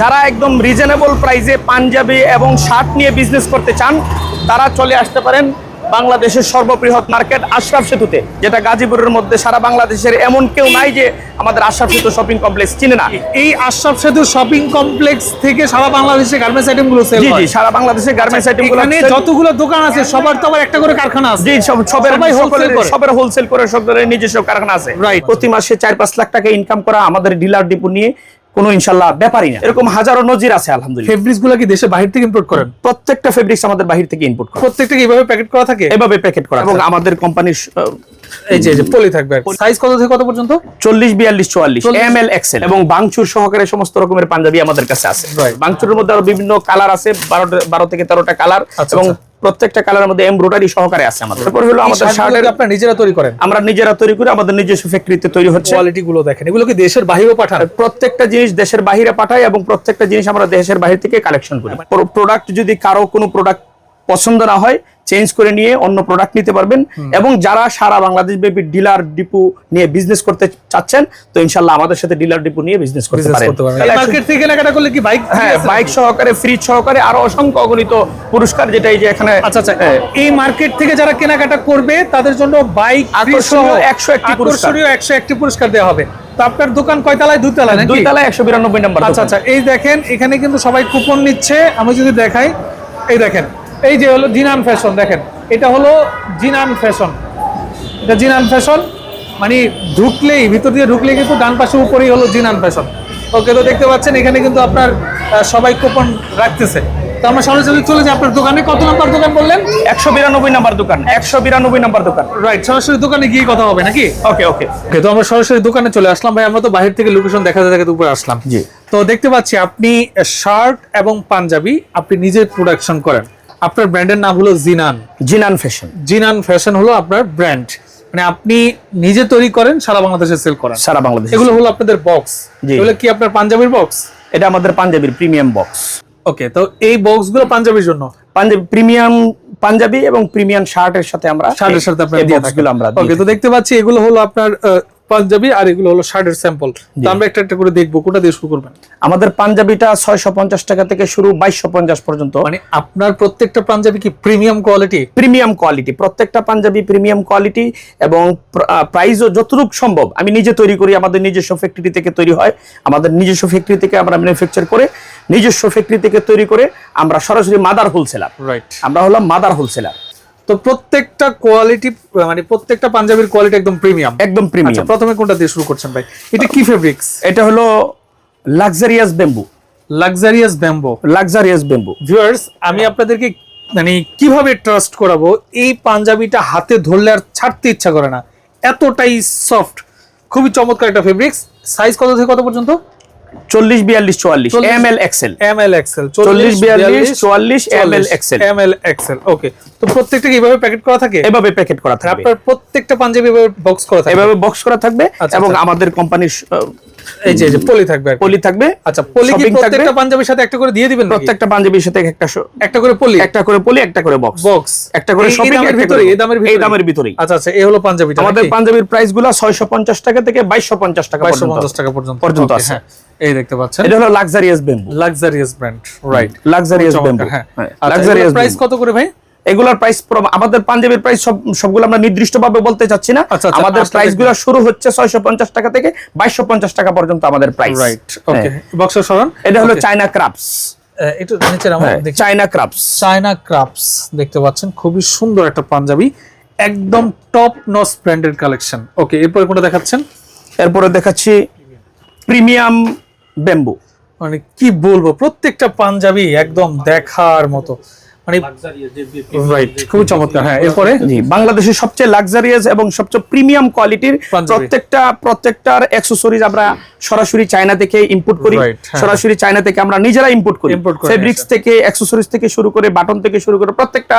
যারা একদম রিজনেবল প্রাইসে পাঞ্জাবি এবং শার্ট নিয়ে বিজনেস করতে চান তারা চলে আসতে পারেন বাংলাদেশের সর্ববৃহৎ মার্কেট আশরাফ সেতুতে যেটা গাজীপুরের মধ্যে সারা বাংলাদেশের এমন কেউ নাই যে আমাদের আশরাফ সেতু শপিং কমপ্লেক্স চিনে না এই আশরাফ সেতু শপিং কমপ্লেক্স থেকে সারা বাংলাদেশে গার্মেন্টস আইটেমগুলো সেল জি জি হয় সারা বাংলাদেশের গার্মেন্টস আইটেম এখানে যতগুলো দোকান আছে সবার তো আবার একটা করে কারখানা আছে জি সব সবের সকলের করে। সবের হোলসেল করে সবের নিজস্ব কারখানা আছে. প্রতি মাসে চার পাঁচ লাখ টাকা ইনকাম করা আমাদের ডিলার ডিপো নিয়ে কোনো ইনশাল্লাহ ব্যাপারই না। এরকম হাজারো নজির আছে আলহামদুলিল্লাহ। ফেব্রিক্সগুলো কি দেশে বাহির থেকে ইম্পোর্ট করেন? প্রত্যেকটা ফেব্রিক্স আমাদের বাহির থেকে ইনপুট করে। প্রত্যেকটা এইভাবে প্যাকেট করা থাকে? এভাবে প্যাকেট করা এবং আমাদের কোম্পানির এই যে পলি থাকবে সাইজ কত থেকে কত পর্যন্ত? চল্লিশ বিয়াল্লিশ চুয়াল্লিশ। এম এল এক্সেল এবং বাংচুর সহকারে সমস্ত রকমের পাঞ্জাবি আমাদের কাছে আছে. বাংচুরের মধ্যে আরও বিভিন্ন কালার আছে বারো বারো থেকে তেরোটা কালার আচ্ছা, এবং আচ্ছা। প্রত্যেকটা কালারের মধ্যে এমব্রয়ডারি সহকারে আছে আমাদের। তারপর হলো আমাদের শার্টের আপনারা নিজেরা তৈরি করেন? আমরা নিজেরা তৈরি করে আমাদের নিজস্ব ফ্যাক্টরিতে তৈরি হচ্ছে। কোয়ালিটি গুলো দেখেন এগুলো কি দেশের বাইরেও পাঠান? প্রত্যেকটা জিনিস দেশের বাইরে পাঠাই এবং প্রত্যেকটা জিনিস আমরা দেশের বাইরে থেকে কালেকশন করি। প্রোডাক্ট যদি কারও কোনো প্রোডাক্ট পছন্দ না হয় চেঞ্জ করে নিয়ে অন্য প্রোডাক্ট নিতে পারবেন। এবং যারা সারা বাংলাদেশ ব্যাপী ডিলার ডিপু নিয়ে বিজনেস করতে চাচ্ছেন তো ইনশাল্লাহ আমাদের সাথে ডিলার ডিপু নিয়ে বিজনেস করতে পারেন। মার্কেট থেকে কেনাকাটা করলে কি বাইক হ্যাঁ বাইক সহকারে ফ্রিজ সহকারে আরও অসংখ্য অগণিত পুরস্কার যেটা এই যে এখানে আচ্ছা আচ্ছা। হ্যাঁ, এই মার্কেট থেকে যারা কেনাকাটা করবে তাদের জন্য বাইক আকর্ষণীয় 101টি পুরস্কার। আকর্ষণীয় একশো একটি পুরস্কার দেওয়া হবে। তো আপনার দোকান কয়তলায় দুই তলায় দুই তলায় একশো বিরানব্বই নাম্বার আচ্ছা আচ্ছা। এই দেখেন এখানে কিন্তু সবাই কুপন নিচ্ছে। আমি যদি দেখাই এই দেখেন এই যে হলো জিনান ফ্যাশন দেখেন এটা হলো জিনান ফ্যাশন। এটা জিনান ফ্যাশন মানে ঢুকলেই ভিতর দিয়ে ঢুকলে কিন্তু ডান পাশে উপরেই হলো জিনান ফ্যাশন। ওকে তো দেখতে পাচ্ছেন এখানে কিন্তু আপনার সবাই কুপন রাখতেছে। তো আমরা সরাসরি চলে যাই আপনার দোকানে। কত নাম্বার দোকান বললেন? একশো বিরানব্বই নাম্বার দোকান। একশো বিরানব্বই নাম্বার দোকান। রাইট সরাসরি দোকানে গিয়ে কথা হবে নাকি? ওকে ওকে। ওকে তো আমরা সরাসরি দোকানে চলে আসলাম। ভাই আমরা তো বাইরে থেকে লোকেশন দেখাতে দেখাতে উপরে আসলাম। জি। তো দেখতে পাচ্ছি আপনি শার্ট এবং পাঞ্জাবি আপনি নিজে প্রোডাকশন করেন। আপনার ব্র্যান্ডের নাম হলো জিনান। জিনান ফ্যাশন। জিনান ফ্যাশন হলো আপনার ব্র্যান্ড। মানে আপনি নিজে তৈরি করেন সারা বাংলাদেশে সেল করেন। সারা বাংলাদেশ এগুলো হলো আপনাদের বক্স। এগুলো কি আপনার পাঞ্জাবির বক্স? এটা আমাদের পাঞ্জাবির প্রিমিয়াম বক্স। ওকে তো এই বক্সগুলো পাঞ্জাবির জন্য? পাঞ্জাবি প্রিমিয়াম পাঞ্জাবি এবং প্রিমিয়াম শার্টের সাথে আমরা শার্টের সাথে আপনার দিয়ে boxগুলো আমরা ওকে তো দেখতে পাচ্ছি এগুলো হলো আপনার পাঞ্জাবি আর এগুলো হলো শার্টের স্যাম্পল আমরা একটা একটা করে দেখব কোনটা দিয়ে শুরু করবেন? আমাদের পাঞ্জাবিটা ছয়শো পঞ্চাশ টাকা থেকে শুরু বাইশশো পঞ্চাশ পর্যন্ত। মানে আপনার প্রত্যেকটা পাঞ্জাবি কি প্রিমিয়াম কোয়ালিটি প্রিমিয়াম কোয়ালিটি প্রত্যেকটা পাঞ্জাবি প্রিমিয়াম কোয়ালিটি এবং প্রাইসও যতটুকু সম্ভব। আমি নিজে তৈরি করি আমাদের নিজস্ব ফ্যাক্টরি থেকে তৈরি হয়। আমাদের নিজস্ব ফ্যাক্টরি থেকে আমরা ম্যানুফ্যাকচার করে নিজস্ব ফ্যাক্টরি থেকে তৈরি করে আমরা সরাসরি মাদার হোলসেলার রাইট আমরা হলাম মাদার হোলসেলার তো প্রত্যেকটা কোয়ালিটি মানে প্রত্যেকটা পাঞ্জাবির কোয়ালিটি একদম প্রিমিয়াম একদম আচ্ছা প্রিমিয়াম প্রথমে কোনটা দিয়ে শুরু করছেন ভাই? এটা কি ফেব্রিক্স এটা হলো luxurious bamboo luxurious bamboo luxurious bamboo viewers আমি আপনাদেরকে মানে কীভাবে ট্রাস্ট করাবো? এই পাঞ্জাবিটা হাতে ধরলে আর ছাড়তে ইচ্ছা করে না। এতটাই সফট খুবই চমৎকার একটা ফেব্রিক্স সাইজ কত থেকে কত পর্যন্ত? চল্লিশ বিয়াল্লিশ চুয়াল্লিশ M L XL. M L XL চল্লিশ বিয়াল্লিশ চুয়াল্লিশ M L XL. M L XL okay তো প্রত্যেকটা কীভাবে প্যাকেট করা থাকে? এভাবে প্যাকেট করা থাকে আপনার প্রত্যেকটা পাঞ্জাবি এভাবে বক্স করা থাকে? এভাবে বক্স করা থাকবে আচ্ছা, এবং আচ্ছা। আমাদের কোম্পানির এই যে পলি থাকবে পলি থাকবে? আচ্ছা পলি কি প্রত্যেকটা পাঞ্জাবির সাথে একটা করে দিয়ে দিবেন? প্রত্যেকটা পাঞ্জাবির সাথে একটা একটা করে পলি? একটা করে পলি একটা করে বক্স বক্স একটা করে দামের একটা ভিতরে এই দামের ভিতরে এই দামের ভিতরেই। আচ্ছা আচ্ছা এই হলো পাঞ্জাবিটা আমাদের পাঞ্জাবির প্রাইসগুলো ছয়শো পঞ্চাশ টাকা থেকে বাইশশো পঞ্চাশ টাকা বাইশশো পর্যন্ত পঞ্চাশ টাকা পর্যন্ত। পর্যন্ত আছে। হ্যাঁ। এই দেখতে পাচ্ছেন। এটা হলো luxurious bamboo luxurious brand right luxurious bamboo হ্যাঁ। লাক্সারিয়াস লাক্সারিয়াস প্রাইস কত করে ভাই? এগুলোর প্রাইস আমাদের পাঞ্জাবির প্রাইস সব সবগুলো আমরা নির্দিষ্ট ভাবে বলতে চাচ্ছি না। আচ্ছা, আচ্ছা, আমাদের প্রাইসগুলো শুরু হচ্ছে ছয়শো পঞ্চাশ টাকা থেকে বাইশশো পঞ্চাশ টাকা পর্যন্ত আমাদের প্রাইস রাইট ওকে বক্সের সরান। এটা হলো. চায়না ক্রাফটস আহ, একটু নিচে নামো দেখি। চায়না ক্রাফটস চায়না ক্রাফটস দেখতে পাচ্ছেন। খুবই সুন্দর একটা পাঞ্জাবি। একদম টপ নস কালেকশন ওকে এরপরে কোনটা দেখাচ্ছেন? এরপরে দেখাচ্ছি প্রিমিয়াম বেম্বু মানে কি বলব প্রত্যেকটা পাঞ্জাবি একদম দেখার মতো। মানে রাইট চমৎকার হ্যাঁ এরপরে জি বাংলাদেশের সবচেয়ে লাক্সারিয়াস এবং সবচেয়ে প্রিমিয়াম কোয়ালিটির প্রত্যেকটা প্রত্যেকটার অ্যাক্সেসরিজ আমরা সরাসরি চায়না থেকে ইম্পোর্ট করি হ্যাঁ। সরাসরি চায়না থেকে আমরা নিজেরা ইম্পোর্ট করি। ফেব্রিক্স থেকে অ্যাক্সেসরিজ থেকে শুরু করে বাটন থেকে শুরু করে প্রত্যেকটা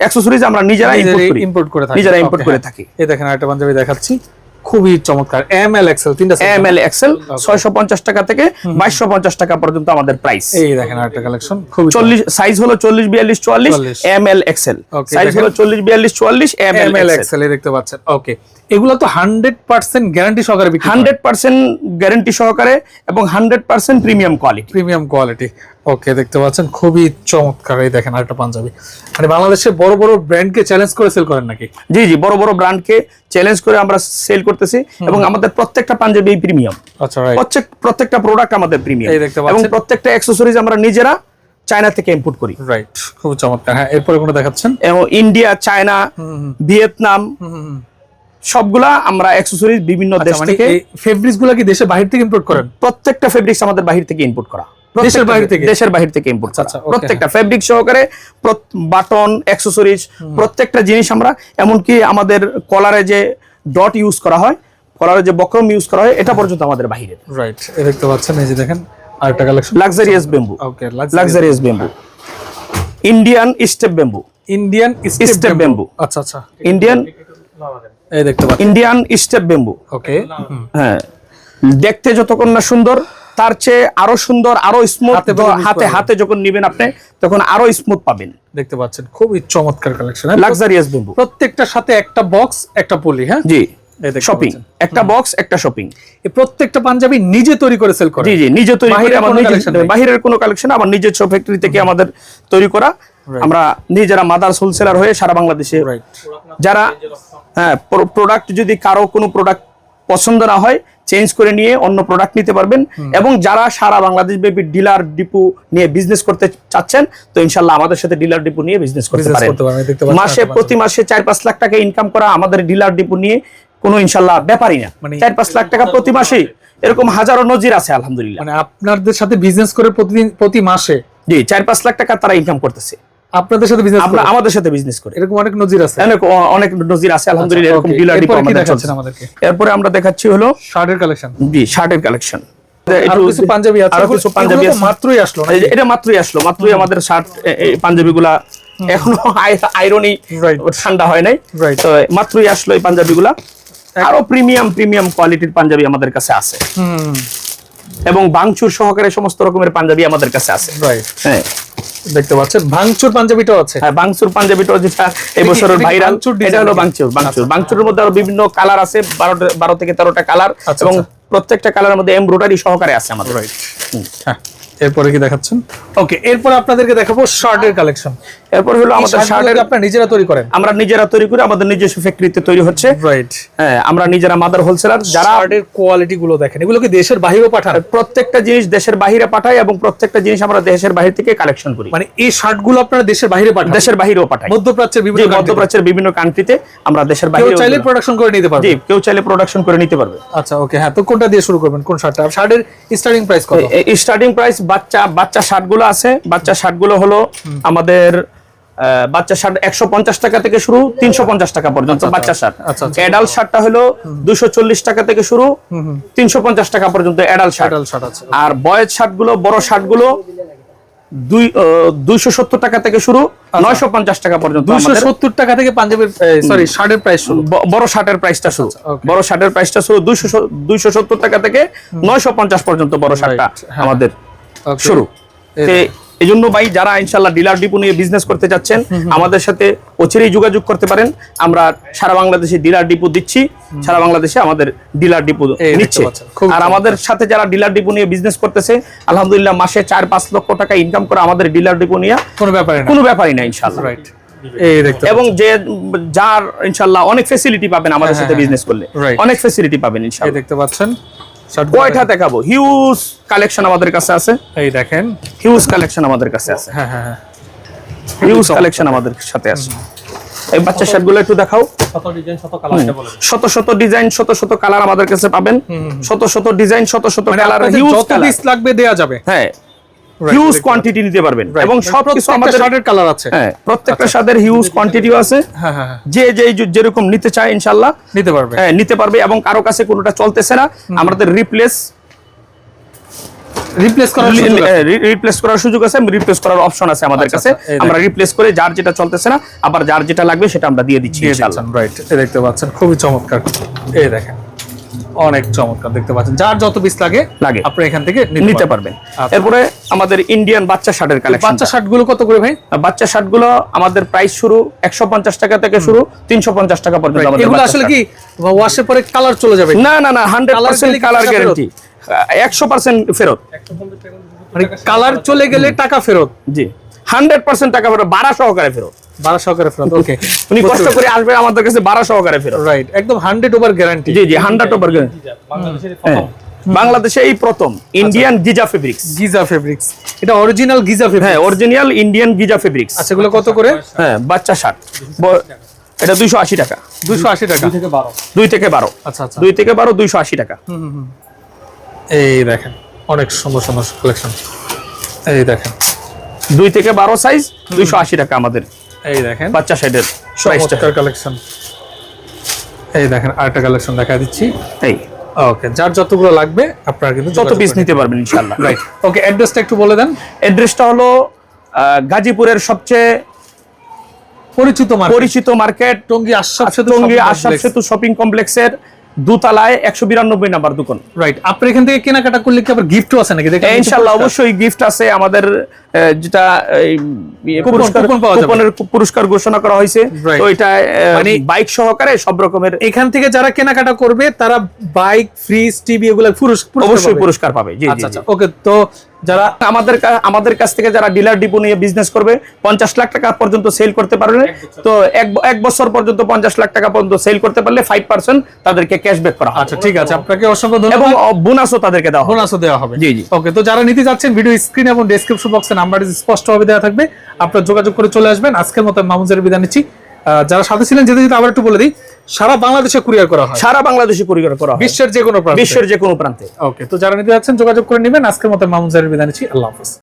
অ্যাক্সেসরিজ আমরা নিজেরা ইম্পোর্ট করি। ইম্পোর্ট করে থাকি। নিজেরা Okay, করে হ্যাঁ। থাকি। এই দেখেন আরেকটা পাঞ্জাবি দেখাচ্ছি। খুবই চমৎকার। এম এল এক্সেল তিনটা এম এল এক্সেল ছয়শো পঞ্চাশ টাকা থেকে বাইশশো পঞ্চাশ টাকা পর্যন্ত আমাদের প্রাইস এই দেখেন আরেকটা কালেকশন খুবই চল্লিশ সাইজ হলো চল্লিশ বিয়াল্লিশ চুয়াল্লিশ 44 এম এল এক্সেল সাইজ। হলো চল্লিশ বিয়াল্লিশ চুয়াল্লিশ M M L L XL দেখতে পাচ্ছেন। ওকে এগুলো তো হান্ড্রেড পার্সেন্ট গ্যারান্টি সহকারে হান্ড্রেড পার্সেন্ট গ্যারান্টি সহকারে এবং hundred percent premium quality premium quality okay দেখতে পাচ্ছেন খুবই চমৎকার এই দেখেন আরেকটা পাঞ্জাবি। মানে বাংলাদেশের বড় বড় ব্র্যান্ডকে চ্যালেঞ্জ করে সেল করেন নাকি? জি জি বড় বড় ব্র্যান্ডকে চ্যালেঞ্জ করে আমরা সেল করতেছি এবং আমাদের প্রত্যেকটা পাঞ্জাবি প্রিমিয়াম আচ্ছা রাইট প্রত্যেক প্রত্যেকটা প্রোডাক্ট আমাদের প্রিমিয়াম এই দেখতে পাচ্ছেন। এবং প্রত্যেকটা অ্যাক্সেসরিজ আমরা নিজেরা চায়না থেকে ইম্পোর্ট করি। রাইট খুব চমৎকার। হ্যাঁ এরপরে কোনো দেখাচ্ছেন? এবং ইন্ডিয়া চায়না ভিয়েতনাম সবগুলা আমরা অ্যাক্সেসরিজ বিভিন্ন দেশ আচ্ছা, মানে থেকে ফেব্রিক্সগুলা কি দেশের বাহির থেকে ইম্পোর্ট করেন প্রত্যেকটা ফেব্রিক্স আমাদের বাহির থেকে ইম্পোর্ট করা দেশের প্রত্যেকটা- বাহির থেকে? দেশের বাহির থেকে ইম্পোর্ট আচ্ছা, প্রত্যেকটা ফেব্রিক সহকারে বাটন অ্যাক্সেসরিজ প্রত্যেকটা জিনিস আমরা এমনকি আমাদের কলারে যে ডট ইউজ করা হয় কলারে যে বক্রম ইউজ করা হয় এটা পর্যন্ত আমাদের বাহিরের রাইট দেখতে পাচ্ছেন এই যে দেখেন আরেকটা collection luxurious bamboo okay luxurious bamboo Indian step bamboo Indian step bamboo। আচ্ছা আচ্ছা ইন্ডিয়ান এই দেখতে পাচ্ছেন। ইন্ডিয়ান স্টেপ বেম্বু ওকে হ্যাঁ। দেখতে যতক্ষণ না সুন্দর তার চেয়ে আরও সুন্দর আরও স্মুথ হাতে হাতে হাতে যখন নিবেন আপনি তখন আরও স্মুথ পাবেন। দেখতে পাচ্ছেন খুবই চমৎকার কালেকশন লাক্সারিয়াস বেম্বু প্রত্যেকটার সাথে একটা বক্স একটা পলি হ্যাঁ? জি। শপিং একটা বক্স একটা শপিং এই প্রত্যেকটা পাঞ্জাবি নিজে তৈরি করে সেল করে। জি জি নিজে তৈরি করে আমার কোনো নিজে কালেকশন আমার নিজস্ব ফ্যাক্টরি থেকে আমাদের তৈরি করা। আমরা নিজেরা মাদার্স হোলসেলার হয়ে সারা বাংলাদেশে যারা হ্যাঁ প্রোডাক্ট যদি কারও কোনো প্রোডাক্ট পছন্দ না হয় চেঞ্জ করে নিয়ে অন্য প্রোডাক্ট নিতে পারবেন। এবং যারা সারা বাংলাদেশ ব্যাপী ডিলার ডিপু নিয়ে বিজনেস করতে চাচ্ছেন তো ইনশাল্লাহ আমাদের সাথে ডিলার ডিপু নিয়ে বিজনেস করতে পারেন। মাসে প্রতি মাসে চার পাঁচ লাখ টাকা ইনকাম করা আমাদের ডিলার ডিপু নিয়ে কোনো ইনশাল্লাহ ব্যাপারই না। মানে- চার পাঁচ লাখ টাকা প্রতি মাসেই। এরকম হাজারো নজির আছে আলহামদুলিল্লাহ। মানে আপনাদের সাথে বিজনেস করে প্রতিদিন প্রতি মাসে? জি চার পাঁচ লাখ টাকা তারা ইনকাম করতেছে। আপনাদের সাথে বিজনেস আমরা আমাদের সাথে বিজনেস করে। এরকম অনেক নজির আছে। অনেক অনেক নজির আছে আলহামদুলিল্লাহ এরকম ডিলার ডিপু এরপরে কি আমাদের দেখাচ্ছেন চলছে। আমাদেরকে? এরপরে আমরা দেখাচ্ছি হলো শার্টের কালেকশন জি শার্টের কালেকশন আরও কিছু পাঞ্জাবি আছে। আরও কিছু পাঞ্জাবি আছে। মাত্রই আসলো না এই যে এটা মাত্রই আসলো মাত্রই আমাদের শার্ট পাঞ্জাবি এখনও আইরনি ঠান্ডা হয় নাই. তো মাত্রই আসলো এই আরও প্রিমিয়াম প্রিমিয়াম কোয়ালিটির পাঞ্জাবি আমাদের কাছে আছে। এবং বাংচুর সহকারে সমস্ত রকমের পাঞ্জাবি আমাদের কাছে আছে। হ্যাঁ। দেখতে পাচ্ছেন। ভাঙচুর পাঞ্জাবিটাও আছে। হ্যাঁ ভাঙচুর পাঞ্জাবিটাও যেটা এই বছরের ভাইরাল এটা হলো ভাঙচুর ভাঙচুর। ভাঙচুরের মধ্যে আরও বিভিন্ন কালার আছে বারো বারো থেকে তেরোটা কালার আচ্ছা, এবং আচ্ছা। প্রত্যেকটা কালারের মধ্যে এমব্রয়ডারি সহকারে আছে আমাদের। রাইট হ্যাঁ। এরপরে কি দেখাচ্ছেন? ওকে এরপর আপনাদেরকে দেখাবো শার্টের কালেকশন এরপর হলো আমাদের শার্টের আপনারা নিজেরা তৈরি করেন। আমরা নিজেরা তৈরি করে আমাদের নিজস্ব ফ্যাক্টরিতে তৈরি হচ্ছে। রাইট হ্যাঁ আমরা নিজেরা মাদার হোলসেলার যারা শার্টের কোয়ালিটি গুলো দেখেন এগুলো কি দেশের বাইরেও পাঠান? প্রত্যেকটা জিনিস দেশের বাইরে পাঠাই এবং প্রত্যেকটা জিনিস আমরা দেশের বাইরে থেকে কালেকশন করি। মানে এই শার্টগুলো আপনারা দেশের বাইরে পাঠান? দেশের বাইরেও পাঠাই। মধ্যপ্রাচ্যের বিভিন্ন। মধ্যপ্রাচ্যের বিভিন্ন কান্ট্রিতে আমরা দেশের কেউ চাইলে প্রোডাকশন করে নিতে পারবে। জি কেউ চাইলে প্রোডাকশন করে নিতে পারবে। আচ্ছা ওকে হ্যাঁ তো কোনটা দিয়ে শুরু করবেন? কোন শার্টটা? শার্টের স্টার্টিং প্রাইস কত? স্টার্টিং প্রাইস বাচ্চা বাচ্চা শার্টগুলো আছে। বাচ্চা শার্টগুলো হলো আমাদের বাচ্চা শার্ট একশো পঞ্চাশ টাকা থেকে শুরু তিনশো পঞ্চাশ টাকা পর্যন্ত বাচ্চা শার্ট। আচ্ছা, আচ্ছা। অ্যাডাল্ট শার্টটা হলো দুশো চল্লিশ টাকা থেকে শুরু তিনশো পঞ্চাশ টাকা পর্যন্ত অ্যাডাল্ট শার্ট। আর বয়েজ শার্টগুলো বড় শার্টগুলো দুই দুইশো সত্তর টাকা থেকে শুরু নয়শো পঞ্চাশ টাকা পর্যন্ত দুইশো সত্তর টাকা থেকে পাঞ্জাবের সরি শার্টের প্রাইস শুরু। বড় শার্টের প্রাইসটা শুরু। আচ্ছা. বড় শার্টের প্রাইসটা শুরু দুইশো দুইশো সত্তর টাকা থেকে নয়শো পঞ্চাশ পর্যন্ত বড় শার্টটা হ্যাঁ। আমাদের শুরু। এই জন্য ভাই যারা ইনশাল্লাহ ডিলার ডিপো নিয়ে বিজনেস করতে যাচ্ছেন আমাদের সাথে অচিরেই যোগাযোগ করতে পারেন। আমরা সারা বাংলাদেশে ডিলার ডিপো দিচ্ছি সারা বাংলাদেশে আমাদের ডিলার ডিপো নিচ্ছে। আর আমাদের সাথে যারা ডিলার ডিপো নিয়ে বিজনেস করতেছে আলহামদুলিল্লাহ মাসে চার পাঁচ লক্ষ টাকা ইনকাম করে আমাদের ডিলার ডিপো নিয়ে কোনো ব্যাপারে না। কোনো ব্যাপারই না ইনশাল্লাহ রাইট এবং যে যার ইনশাল্লাহ অনেক ফেসিলিটি পাবেন আমাদের হ্যাঁ, সাথে হ্যাঁ, বিজনেস করলে। অনেক ফেসিলিটি পাবেন এই ইনশাল্লাহ দেখতে পাচ্ছেন। কয়টা দেখাবো? হিউজ কালেকশন আমাদের কাছে আছে। এই দেখেন। হিউজ কালেকশন আমাদের কাছে আছে। হ্যাঁ হ্যাঁ হ্যাঁ। হিউজ কালেকশন আমাদের সাথে আছে। এই বাচ্চা শার্টগুলো একটু দেখাও। শত শত কালার এটা বলে শত শত ডিজাইন শত শত কালার আমাদের কাছে পাবেন। শত শত ডিজাইন শত শত কালার হিউজ কালার লাগবে দেয়া যাবে। হ্যাঁ। হিউজ কোয়ান্টিটি নিতে পারবেন। এবং মানে সব কিছু আমাদের শার্টের কালার আছে। হ্যাঁ প্রত্যেকটা স্বাদের হিউজ কোয়ান্টিটিও আছে। হ্যাঁ হ্যাঁ হ্যাঁ। যে যে যেরকম নিতে চায় ইনশাল্লাহ নিতে পারবে। হ্যাঁ নিতে পারবে এবং কারও কাছে কোনোটা চলতেছে না আমাদের রিপ্লেস রিপ্লেস করার সুযোগ আছে। রিপ্লেস করার সুযোগ আছে রিপ্লেস করার অপশন আছে আমাদের আচ্ছা, কাছে। আচ্ছা, আমরা রিপ্লেস করে যার যেটা চলতেছে না আবার যার যেটা লাগবে সেটা আমরা দিয়ে দিচ্ছি ইনশাআল্লাহ। রাইট দেখতে পাচ্ছেন খুবই চমৎকার। এই দেখেন। অনেক চমৎকার দেখতে পাচ্ছেন। যার যত পিস লাগে লাগে। আপনি এখান থেকে নিতে পারবেন। আচ্ছা। এরপরে আমাদের ইন্ডিয়ান বাচ্চা শার্টের কালেকশন বাচ্চা শার্টগুলো কত করে ভাই? বাচ্চা শার্টগুলো আমাদের প্রাইস শুরু একশো পঞ্চাশ টাকা থেকে শুরু তিনশো পঞ্চাশ টাকা পর্যন্ত আমাদের এগুলো আসলে কি ওয়াশের পরে কালার চলে যাবে? না না না হান্ড্রেড Colour পার্সেন্ট গেলে কি কালার টাকা ফেরত? গ্যারান্টি একশো পার্সেন্ট ফেরত। মানে কালার চলে গেলে টাকা ফেরত? জি। হান্ড্রেড পার্সেন্ট টাকা ফেরত বাড়া সহকারে ফেরত বারো সহকারে ফেরত ওকে উনি কষ্ট করে আসবে আমাদের কাছে বাড়া সহকারে ফেরত রাইট একদম হান্ড্রেড ওভার গ্যারান্টি জি জি হান্ড্রেড ওভার বাংলাদেশের হ্যাঁ। বাংলাদেশে এই প্রথম Indian Giza fabrics Giza fabrics এটা অরিজিনাল গিজা ফেব্রিক্স হ্যাঁ অরিজিনাল ইন্ডিয়ান গিজা ফেব্রিক্স আচ্ছা এগুলো কত করে? হ্যাঁ বাচ্চা শার্ট এটা দুইশো আশি টাকা। দুশো আশি টাকা? দুই থেকে বারো। দুই থেকে বারো। আচ্ছা আচ্ছা। দুই থেকে বারো দুইশো আশি টাকা। এই দেখেন অনেক সুন্দর সুন্দর কালেকশন এই দেখেন। দুই থেকে বারো সাইজ দুইশো আশি টাকা আমাদের। এই দেখেন। বাচ্চা প্রাইসটা কালেকশন এই দেখেন আরেকটা কালেকশন দেখা দিচ্ছি। এই। ওকে যার যতগুলো লাগবে আপনারা কিন্তু যত পিস নিতে পারবেন রাইট ওকে অ্যাড্রেসটা একটু বলে দেন। অ্যাড্রেসটা হলো গাজীপুরের সবচেয়ে পরিচিত মার্কেট পরিচিত মার্কেট টঙ্গী আশরাফ সেতু টঙ্গী আশরাফ সেতু শপিং কমপ্লেক্সের দোতলায় একশো বিরানব্বই নাম্বার দোকান। রাইট আপনি এখান থেকে কেনাকাটা করলে কি আবার গিফটও আছে নাকি? ইনশাল্লাহ অবশ্যই গিফট আছে। আমাদের যেটা ইয়ে, পুরস্কার। কুপনের ঘোষণা করা হয়েছে. তো এটা মানে বাইক সহকারে সব রকমের এখান থেকে যারা কেনাকাটা করবে তারা বাইক ফ্রিজ টিভি এগুলো পুরস্কার অবশ্যই পুরস্কার পাবে। জি, আচ্ছা জি। আচ্ছা ওকে তো যারা আমাদের আমাদের কাছ থেকে যারা ডিলার ডিপো নিয়ে বিজনেস করবে পঞ্চাশ লাখ টাকা পর্যন্ত সেল করতে পারবে। তো এক বছর পর্যন্ত পঞ্চাশ লাখ টাকা পর্যন্ত সেল করতে পারলে ফাইভ পার্সেন্ট তাদেরকে ক্যাশব্যাক করা আচ্ছা ঠিক আছে। আপনাকে অসংখ্য এবং বোনাসও তাদেরকে দেওয়া বোনাসও দেওয়া হবে। জি, জি। ওকে তো যারা নিতে যাচ্ছেন ভিডিও স্ক্রিন এবং ডেসক্রিপশন বক্সে নাম্বারটি স্পষ্টভাবে দেওয়া থাকবে। আপনারা যোগাযোগ করে চলে আসবেন। আজকের মতো মামুজের বিদায় নিচ্ছি। যারা সাথে ছিলেন যেতে যেতে আবার একটু বলে দিই। সারা বাংলাদেশে কুরিয়ার করা হয়? সারা বাংলাদেশে কুরিয়ার করা হয়। বিশ্বের যে কোনো প্রান্তে? বিশ্বের যে কোনো প্রান্তে। ওকে তো যারা নিতে যাচ্ছেন যোগাযোগ করে নেবেন। আজকের মতো মামুন জারের বিদায় নিচ্ছি। আল্লাহ হাফিজ।